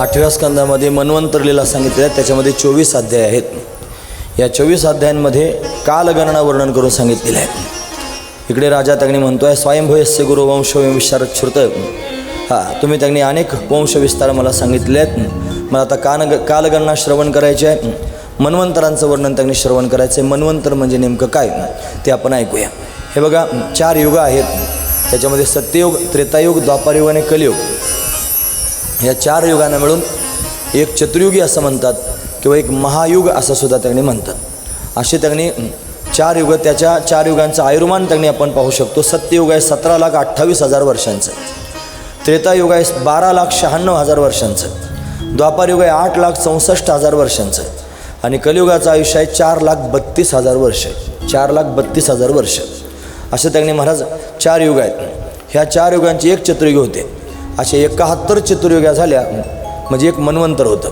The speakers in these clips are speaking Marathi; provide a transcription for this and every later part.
आठव्या स्कंदामध्ये मन्वंतर लीला सांगितलेल्या आहेत त्याच्यामध्ये चोवीस अध्याय आहेत. या चोवीस अध्यायांमध्ये कालगणना वर्णन करून सांगितलेलं आहे. इकडे राजा त्यांनी म्हणतो आहे स्वयंभयस्य गुरु वंश विशारद श्रुत हां तुम्ही त्यांनी अनेक वंशविस्तार मला सांगितले आहेत. मला आता कान कालगणना श्रवण करायचे आहे. मन्वंतरांचं वर्णन त्यांनी श्रवण करायचं आहे मन्वंतर म्हणजे नेमकं काय? ते आपण ऐकूया. हे बघा चार युग आहेत. त्याच्यामध्ये सत्ययुग त्रेतायुग द्वापारयुग आणि कलियुग. या चार युगांना मिळून एक चतुर्युगी असं म्हणतात किंवा एक महायुग असं सुद्धा त्यांनी म्हणतात. असे त्यांनी चार युग त्याच्या चार युगांचं आयुर्मान त्यांनी आपण पाहू शकतो. सत्ययुग आहे सतरा लाख अठ्ठावीस हजार वर्षांचं. त्रेतायुग आहे बारा लाख शहाण्णव हजार वर्षांचं. द्वापारयुग आहे आठ लाख चौसष्ट हजार वर्षांचं. आणि कलियुगाचं आयुष्य आहे चार लाख बत्तीस हजार वर्ष. चार लाख बत्तीस हजार वर्ष. असे त्यांनी महाराज चार युग आहेत. ह्या चार युगांची एक चतुर्युग होते. असे एकाहत्तर चतुर्युग्या झाल्या म्हणजे एक मन्वंतर होतं.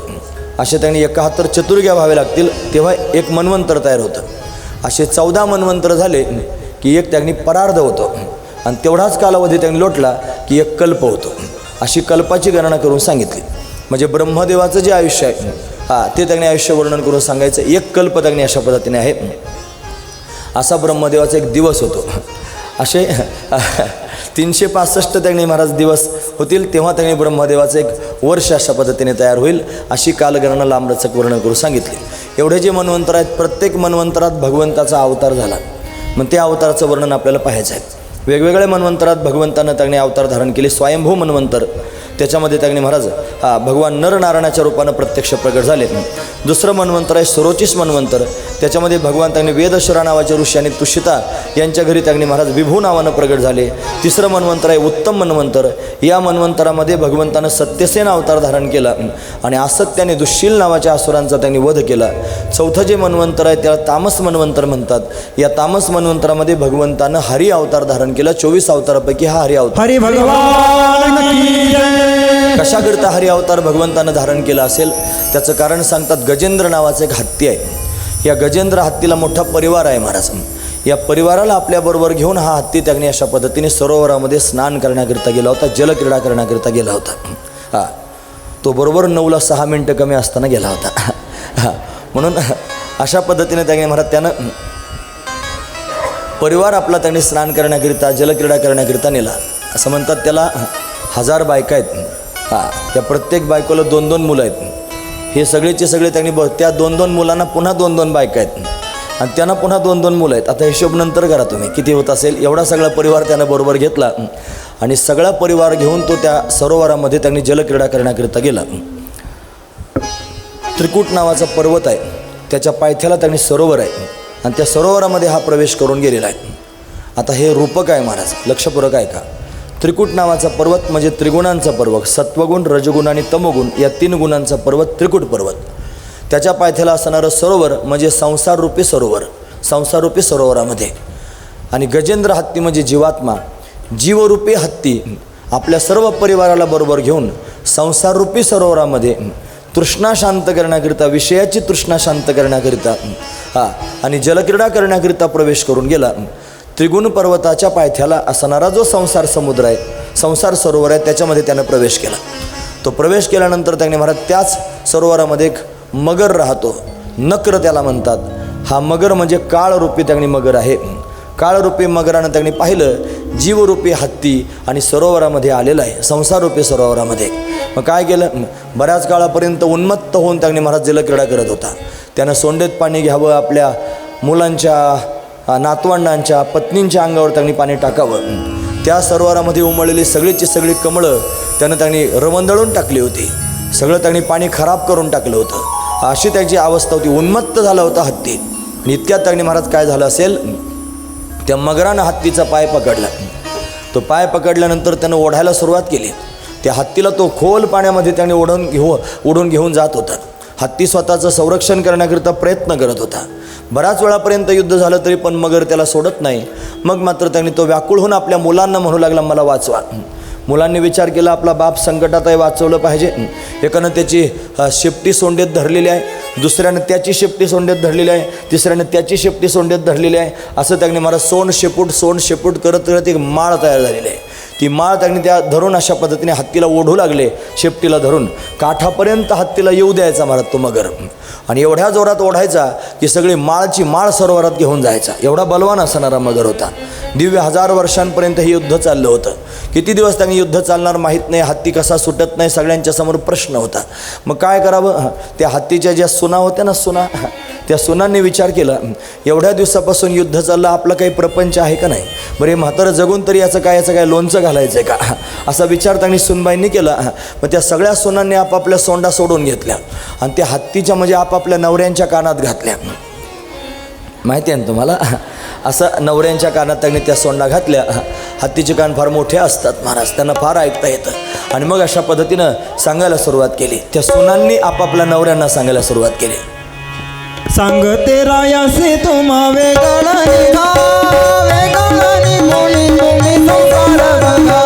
असे त्यांनी एकाहत्तर चतुर्ग्या व्हावे लागतील तेव्हा एक मन्वंतर तयार होतं. असे चौदा मन्वंतर झाले की एक त्यांनी परार्ध होतं. आणि तेवढाच कालावधी त्यांनी लोटला की एक कल्प होतो. अशी कल्पाची गणना करून सांगितली. म्हणजे ब्रह्मदेवाचं जे आयुष्य आहे हां ते त्यांनी आयुष्य वर्णन करून सांगायचं एक कल्प त्यांनी अशा पद्धतीने आहे. असा ब्रह्मदेवाचा एक दिवस होतो. असे तीनशे पासष्ट त्यांनी महाराज दिवस होतील तेव्हा त्यांनी ब्रह्मदेवाचं एक वर्ष अशा पद्धतीने तयार होईल अशी कालगणना लांबरचक वर्णन करून सांगितली. एवढे जे मन्वंतर आहेत प्रत्येक मन्वंतरात भगवंताचा अवतार झाला. मग त्या अवताराचं वर्णन आपल्याला पाहायचं आहे. वेगवेगळ्या मन्वंतरात भगवंतानं त्यांनी अवतार धारण केले स्वयंभू मन्वंतर. त्याच्यामध्ये त्यांनी महाराज हा भगवान नरनारायणाच्या रूपानं प्रत्यक्ष प्रकट झाले दुसरं मन्वंतर आहे सरोचिस मन्वंतर. त्याच्यामध्ये भगवान त्यांनी वेदश्वरा नावाचे ऋषी आणि तुषिता यांच्या घरी त्यांनी महाराज विभू नावानं प्रगट झाले. तिसरं मन्वंतर आहे उत्तम मन्वंतर. या मन्वंतरामध्ये भगवंतानं सत्यसेन अवतार धारण केला. आणि असत्याने दुश्शील नावाच्या असुरांचा त्यांनी वध केला. चौथं जे मन्वंतर आहे त्याला तामस मन्वंतर म्हणतात. या तामस मन्वंतरामध्ये भगवंतानं हरी अवतार धारण केला. चोवीस अवतारापैकी हा हरी अवतार. हरी भगवान की जय. कशाकरिता हरी अवतार भगवंतानं धारण केला असेल त्याचं कारण सांगतात गजेंद्र नावाचं एक हत्ती आहे. या गजेंद्र हत्तीला मोठा परिवार आहे महाराज. या परिवाराला आपल्याबरोबर घेऊन हा हत्ती त्यांनी अशा पद्धतीने सरोवरामध्ये स्नान करण्याकरिता गेला होता जलक्रीडा करण्याकरिता गेला होता. हा तो बरोबर नऊला सहा मिनटं कमी असताना गेला होता. हा म्हणून अशा पद्धतीने त्याने महाराज त्यानं परिवार आपला त्यांनी स्नान करण्याकरिता जलक्रीडा करण्याकरिता नेला. असं म्हणतात त्याला हजार बायका आहेत. हां त्या प्रत्येक बायकोला दोन दोन मुलं आहेत. हे सगळेचे सगळे त्यांनी ब त्या दोन दोन मुलांना पुन्हा दोन दोन बायका आहेत. आणि त्यांना पुन्हा दोन दोन मुलं आहेत. आता हिशोब नंतर करा तुम्ही किती होत असेल एवढा सगळा परिवार त्यानं बरोबर घेतला. आणि सगळा परिवार घेऊन तो त्या सरोवरामध्ये त्यांनी जलक्रीडा करण्याकरिता गेला. त्रिकूट नावाचा पर्वत आहे. त्याच्या पायथ्याला त्यांनी सरोवर आहे. आणि त्या सरोवरामध्ये हा प्रवेश करून गेलेला आहे. आता हे रूपक आहे महाराज लक्षपूरक आहे का त्रिकूट नावाचा पर्वत म्हणजे त्रिगुणांचा पर्वत. सत्वगुण रजगुण आणि तमगुण या तीन गुणांचा पर्वत त्रिकूट पर्वत. त्याच्या पायथ्याला असणारं सरोवर म्हणजे संसाररूपी सरोवर. संसाररूपी सरोवरामध्ये. आणि गजेंद्र हत्ती म्हणजे जीवात्मा. जीवरूपी हत्ती आपल्या सर्व परिवाराला बरोबर घेऊन संसाररूपी सरोवरामध्ये तृष्णा शांत करण्याकरिता विषयाची तृष्णा शांत करण्याकरिता हा आणि जलक्रीडा करण्याकरिता प्रवेश करून गेला. त्रिगुण पर्वताच्या पायथ्याला असणारा जो संसार समुद्र आहे संसार सरोवर आहे त्याच्यामध्ये त्यानं प्रवेश केला. तो प्रवेश केल्यानंतर त्याने महाराज त्याच सरोवरामध्ये एक मगर राहतो. नक्र त्याला म्हणतात. हा मगर म्हणजे काळरूपी त्यांनी मगर आहे. काळरूपी मगरानं त्यांनी पाहिलं जीवरूपी हत्ती आणि सरोवरामध्ये आलेला आहे संसाररूपी सरोवरामध्ये. मग काय केलं? बऱ्याच काळापर्यंत उन्मत्त होऊन त्यांनी महाराज जलक्रीडा करत होता. त्यानं सोंडेत पाणी घ्यावं आपल्या मुलांच्या नातवंडांच्या पत्नींच्या अंगावर त्यांनी पाणी टाकावं. त्या सरोवरामध्ये उमळलेली सगळीची सगळी कमळं त्यानं त्यांनी रवंदळून टाकली होती. सगळं त्यांनी पाणी खराब करून टाकलं होतं. अशी त्याची अवस्था होती. उन्मत्त झाला होता हत्ती. आणि इतक्यात त्यांनी महाराज काय झालं असेल? त्या मगरानं हत्तीचा पाय पकडला. तो पाय पकडल्यानंतर त्यानं ओढायला सुरुवात केली. त्या हत्तीला तो खोल पाण्यामध्ये त्याने ओढून घेऊ ओढून घेऊन जात होता. हत्ती स्वतःचं संरक्षण करण्याकरिता प्रयत्न करत होता. बऱ्याच वेळापर्यंत युद्ध झालं तरी पण मगर त्याला सोडत नाही. मग मात्र त्यांनी तो व्याकुळ होऊन आपल्या मुलांना म्हणू लागला मला वाचवा. मुलांनी विचार केला आपला बाप संकटात आहे वाचवलं पाहिजे. एकानं त्याची शेपटी सोंडेत धरलेली आहे दुसऱ्यानं त्याची शेपटी सोंडेत धरलेली आहे तिसऱ्यानं त्याची शेपटी सोंडेत धरलेली आहे असं त्यांनी मला सोंड शेपूट सोंड शेपूट करत करत एक माळ तयार झालेली आहे. ती माळ त्यांनी त्या धरून अशा पद्धतीने हत्तीला ओढू लागले शेपटीला धरून. काठापर्यंत हत्तीला येऊ द्यायचा महाराज तो मगर. आणि एवढ्या जोरात ओढायचा की सगळी माळची माळ सरोवरात घेऊन जायचा. एवढा बलवान असणारा मगर होता. दिव्य हजार वर्षांपर्यंत हे युद्ध चाललं होतं. किती दिवस त्यांनी युद्ध चालणार माहीत नाही हत्ती कसा सुटत नाही सगळ्यांच्या समोर प्रश्न होता. मग काय करावं? त्या हत्तीच्या ज्या सुना होत्या ना सुना त्या सुनांनी विचार केला एवढ्या दिवसापासून युद्ध चाललं आपलं काही प्रपंच आहे का नाही? बरे म्हातारं जगून तरी याचं काय याचं काय लोणचं घालायचं आहे का? असा विचार त्यांनी सुनबाईंनी केला मग त्या सगळ्या सुनांनी आपापल्या सोंडा सोडून घेतल्या आणि त्या हत्तीच्या म्हणजे आपापल्या नवऱ्यांच्या कानात घातल्या. माहिती आहे ना तुम्हाला? असं नवऱ्यांच्या कानात त्यांनी त्या सोंडा घातल्या. हत्तीचे कान फार मोठे असतात महाराज त्यांना फार ऐकता येतं. आणि मग अशा पद्धतीनं सांगायला सुरुवात केली. त्या सुनांनी आपापल्या नवऱ्यांना सांगायला सुरुवात केली. सांगते रायासे तुम्हा वेगळा निघा वेगळा निघोनी तुम्ही संसार बघा.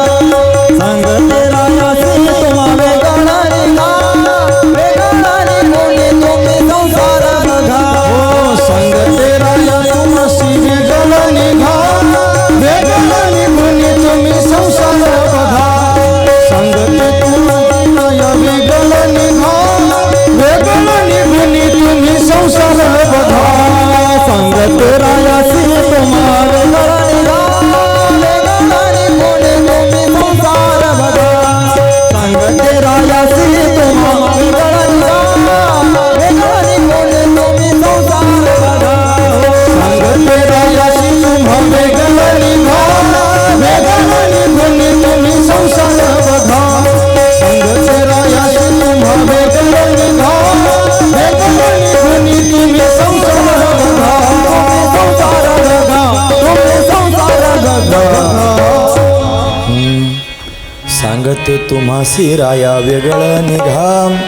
सांगते तुम्हासी राया वेगळं निघा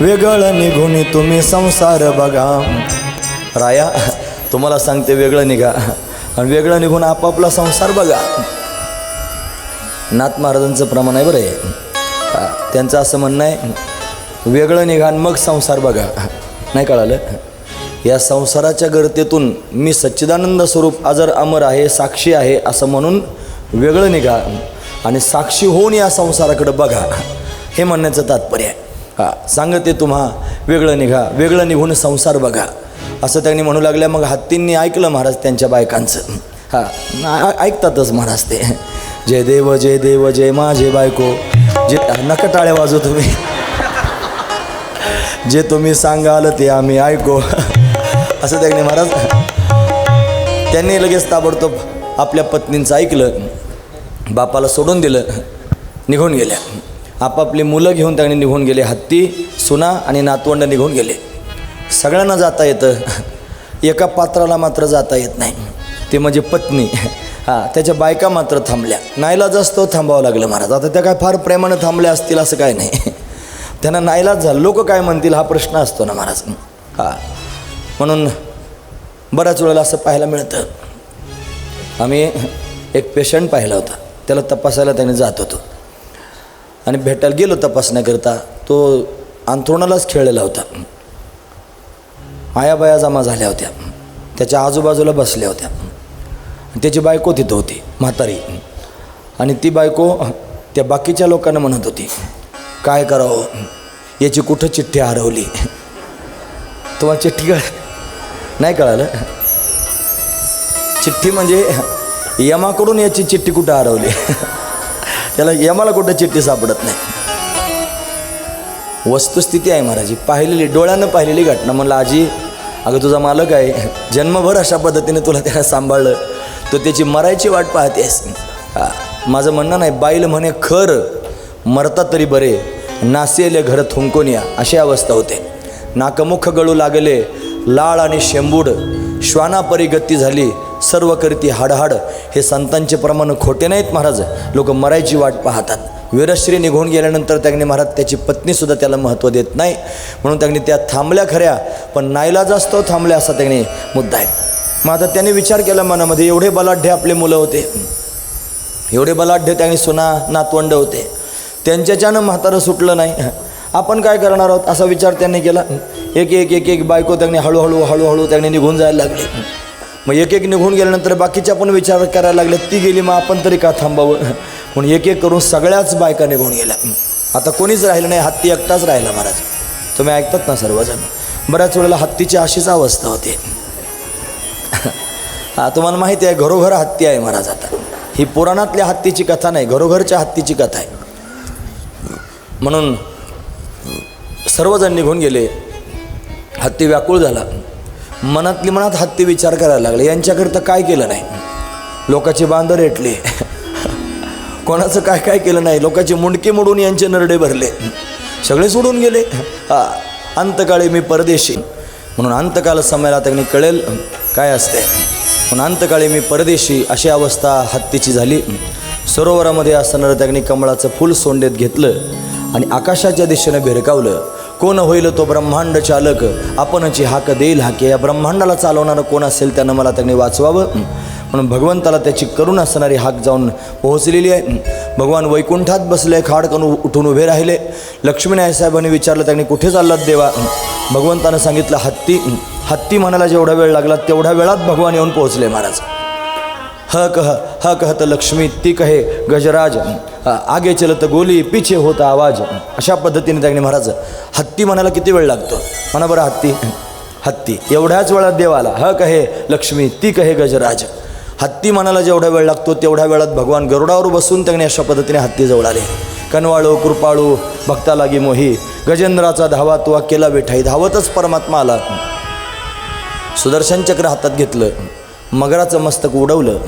वेगळं निघून तुम्ही संसार बघा राया तुम्हाला सांगते वेगळं निघा आणि वेगळं निघून आपापला संसार बघा. नाथ महाराजांचं प्रमाण आहे बरं आहे त्यांचं असं म्हणणं आहे वेगळं निघा मग संसार बघा. नाही कळालं? या संसाराच्या गर्तेतून मी सच्चिदानंद स्वरूप आजर अमर आहे साक्षी आहे असं म्हणून वेगळं निघा. आणि साक्षी होऊन या संसाराकडे बघा. हे म्हणण्याचं तात्पर्य आहे. हा सांगते तुम्हा वेगळं निघा वेगळं निघून संसार बघा. असं त्यांनी म्हणू लागल्या मग हत्तींनी ऐकलं महाराज त्यांच्या बायकांचं. हा ऐकतातच महाराज ते. जय देव जय देव जय माझे बायको. जे नका टाळ्या वाजव तुम्ही. जे तुम्ही सांगाल ते आम्ही ऐको. असं त्यांनी महाराज त्यांनी लगेच ताबडतोब आपल्या पत्नींचं ऐकलं. बापाला सोडून दिलं निघून गेल्या. आपापली मुलं घेऊन त्यांनी निघून गेले. हत्ती सुना आणि नातवंड निघून गेले. सगळ्यांना जाता येतं. एका पात्राला मात्र जाता येत नाही. ते म्हणजे पत्नी. हां त्याच्या बायका मात्र थांबल्या. नाईलाज असतो थांबावं लागलं महाराज. आता त्या काय फार प्रेमानं थांबल्या असतील असं काय नाही. त्यांना नाईलाज झालं. लोक काय म्हणतील हा प्रश्न असतो ना महाराज. हां. म्हणून बऱ्याच वेळेला असं पाहायला मिळतं. आम्ही एक पेशंट पाहिला होता. त्याला तपासायला त्याने जात होतो. आणि भेटायला गेलो तपासण्याकरता तो अंथरुणालाच खेळलेला होता. आयाबाया जमा झाल्या होत्या. त्याच्या आजूबाजूला बसल्या होत्या. त्याची बायको तिथं होती म्हातारी. आणि ती बायको त्या बाकीच्या लोकांना म्हणत होती काय करावं? याची कुठं चिठ्ठी हरवली? तुम्हाला चिठ्ठी कळ नाही कळालं? चिठ्ठी म्हणजे यमाकडून याची चिठ्ठी कुठं हरवली? त्याला यमाला कुठं चिठ्ठी सापडत नाही? वस्तुस्थिती आहे महाराजी. पाहिलेली डोळ्यानं पाहिलेली घटना. म्हणलं आजी अगं तुझा मालक आहे. जन्मभर अशा पद्धतीने तुला त्याला सांभाळलं. तर त्याची मरायची वाट पाहतेस. माझं म्हणणं नाही बाईल म्हणे खर मरता तरी बरे. नासेले घर थुंकोनिया अशी अवस्था होते. नाकमुख गळू लागले लाळ आणि शेंबूड श्वानापरी गती झाली. सर्व करती हाडहाड. हे संतांचे प्रमाण खोटे नाहीत महाराज. लोक मरायची वाट पाहतात. वीरश्री निघून गेल्यानंतर त्यांनी महाराज त्याची पत्नीसुद्धा त्याला महत्त्व देत नाही. म्हणून त्यांनी त्या थांबल्या खऱ्या पण नाईला जास्त थांबल्या असा त्यांनी मुद्दा आहे. मग आता त्याने विचार केला मनामध्ये एवढे बलाढ्य आपले मुलं होते. एवढे बलाढ्य त्यांनी सुना नातवंड होते. त्यांच्याच्यानं म्हातारं सुटलं नाही. आपण काय करणार आहोत? असा विचार त्यांनी केला. एक एक एक एक बायको त्यांनी हळूहळू हळूहळू त्यांनी निघून जायला लागले. मग एक एक निघून गेल्यानंतर बाकीच्या पण विचार करायला लागले. ती गेली मग आपण तरी का थांबावं? म्हणून एक एक करून सगळ्याच बायका निघून गेल्या. आता कोणीच राहिलं नाही. हत्ती एकटाच राहिला महाराज. तुम्ही ऐकतात ना सर्वजण? बऱ्याच वेळेला हत्तीची अशीच अवस्था होते. हा तुम्हाला माहिती आहे घरोघर हत्ती आहे महाराज आता. ही पुराणातल्या हत्तीची कथा नाही घरोघरच्या हत्तीची कथा आहे. म्हणून सर्वजण निघून गेले. हत्ती व्याकुळ झाला. मनातली मनात हत्ती विचार करायला लागले. यांच्याकरता काय केलं नाही? लोकाची बांधर रेटले. कोणाचं काय काय केलं नाही? लोकाची मुंडके मोडून यांचे नरडे भरले. सगळे सोडून गेले. हा अंतकाळी मी परदेशी. म्हणून अंतकाल समयाला त्यांनी कळेल काय असते. म्हणून अंतकाळी मी परदेशी अशी अवस्था हत्तीची झाली. सरोवरामध्ये असणारं त्यांनी कमळाचं फूल सोंडेत घेतलं आणि आकाशाच्या दिशेनं भिरकावलं. कोण होईल तो ब्रह्मांड चालक? आपणची हाक देईल हाके. या ब्रह्मांडाला चालवणारं कोण असेल त्यानं मला त्यांनी वाचवावं? म्हणून भगवंताला त्याची करुण असणारी हाक जाऊन पोहोचलेली आहे. भगवान वैकुंठात बसले खाड करून उठून उभे राहिले. लक्ष्मीनाय साहेबांनी विचारलं त्यांनी कुठे चाललात देवा? भगवंतानं सांगितलं हत्ती. हत्ती म्हणायला जेवढा वेळ लागला तेवढ्या वेळात भगवान येऊन पोहोचले महाराज. ह कह ह कहत लक्ष्मी ती कहे गजराज आगे चलत गोली पिछे होता आवाज. अशा पद्धतीने त्याने महाराज हत्ती म्हणायला किती वेळ लागतो? म्हणा बरं हत्ती. हत्ती एवढ्याच वेळात देव आला ह कहे लक्ष्मी ती कहे गजराज. हत्ती म्हणायला जेवढा वेळ लागतो तेवढ्या वेळात भगवान गरुडावर बसून त्याने अशा पद्धतीने हत्ती जवळ आले. कनवाळू कृपाळू भक्ता लागी मोही गजेंद्राचा धावा तुवा केला बेठाई धावतच परमात्मा आला. सुदर्शन चक्र हातात घेतलं. मगराचं मस्तक उडवलं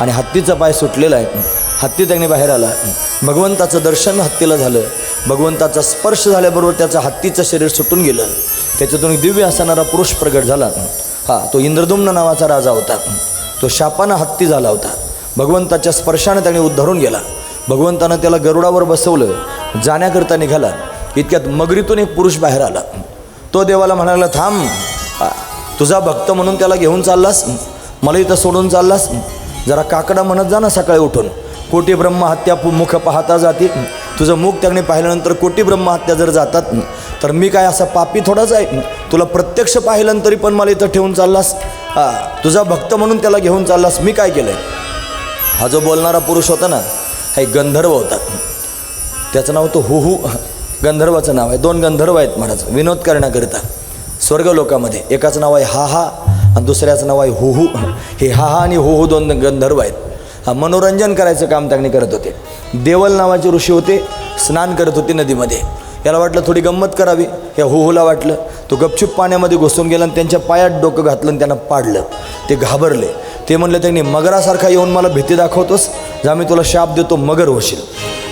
आणि हत्तीचा पाय सुटलेला आहे. हत्ती त्याने बाहेर आला. भगवंताचं दर्शन हत्तीला झालं. भगवंताचा स्पर्श झाल्याबरोबर त्याचं हत्तीचं शरीर सुटून गेलं. त्याच्यातून दिव्य असणारा पुरुष प्रगट झाला. हा तो इंद्रदुम्न नावाचा राजा होता. तो शापानं हत्ती झाला होता. भगवंताच्या स्पर्शाने त्याने उद्धरून गेला. भगवंतानं त्याला गरुडावर बसवलं. जाण्याकरता निघाला. इतक्यात मगरीतून एक पुरुष बाहेर आला. तो देवाला म्हणाला थांब. तुझा भक्त म्हणून त्याला घेऊन चाललास? मला इथं सोडून चाललास? जरा काकडा म्हणत जा ना सकाळी उठून. कोटी ब्रह्महत्या पु- मुख पाहता जाते तुझं मुख त्याने पाहिल्यानंतर कोटी ब्रह्महत्या जर जातात तर मी काय असा पापी थोडाच आहे? तुला प्रत्यक्ष पाहिलं तरी पण मला इथं ठेवून चाललास? तुझा भक्त म्हणून त्याला घेऊन चाललास? मी काय केलं आहे हा जो बोलणारा पुरुष होता ना हा एक गंधर्व होता. त्याचं नाव होतं हुहू गंधर्वाचं नाव आहे. दोन गंधर्व आहेत महाराज विनोद करण्याकरिता. स्वर्गलोकामध्ये. एकाचं नाव आहे हा हा आणि दुसऱ्याचं नाव आहे हुहू. हे हा हा आणि हुहू दोन गंधर्व आहेत. हा मनोरंजन करायचं काम त्यांनी करत होते. देवल नावाचे ऋषी होते स्नान करत होते नदीमध्ये. याला वाटलं थोडी गंमत करावी. या हुहूला वाटलं तो गपचूप पाण्यामध्ये घुसून गेला आणि त्यांच्या पायात डोकं घातलं आणि त्यांना पाडलं. ते घाबरले. ते म्हणलं त्यांनी मगरासारखा येऊन मला भीती दाखवतोस? जा मी तुला शाप देतो मगर होशील.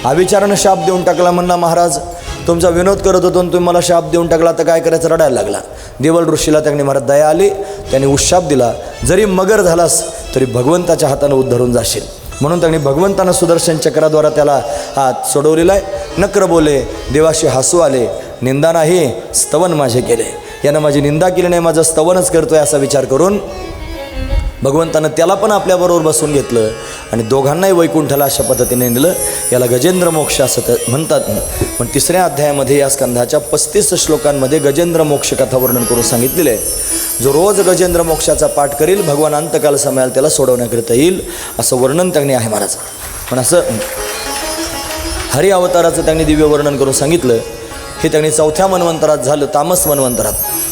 अविचारानं शाप देऊन टाकला म्हणला महाराज तुमचा विनोद करत होतो आणि तुम्ही मला शाप देऊन टाकला तर काय करायचं? रडायला लागला. देवल ऋषीला त्यांनी महाराज दया आली. त्यांनी उशाप दिला जरी मगर झालास तरी भगवंताच्या हातानं उद्धरून जाशील. म्हणून त्यांनी भगवंतानं सुदर्शन चक्राद्वारा त्याला हात सोडवलेला आहे नक्र बोले देवाशी हसू आले निंदा नाही स्तवन माझे केले. यानं माझी निंदा केली नाही माझं स्तवनच करतोय असा विचार करून भगवंतानं त्याला पण आपल्याबरोबर बसून घेतलं आणि दोघांनाही वैकुंठाला अशा पद्धतीने नेलं. याला गजेंद्र मोक्ष असं त- म्हणतात. पण तिसऱ्या अध्यायामध्ये या स्कंधाच्या पस्तीस श्लोकांमध्ये गजेंद्र मोक्ष कथा वर्णन करून सांगितलेलं आहे. जो रोज गजेंद्र मोक्षाचा पाठ करील भगवान अंतकाल समयाला त्याला सोडवण्याकरिता येईल असं वर्णन त्यांनी आहे महाराज. पण असं हरि अवताराचं त्यांनी दिव्य वर्णन करून सांगितलं. हे त्यांनी चौथ्या मन्वंतरात झालं तामस मन्वंतरात.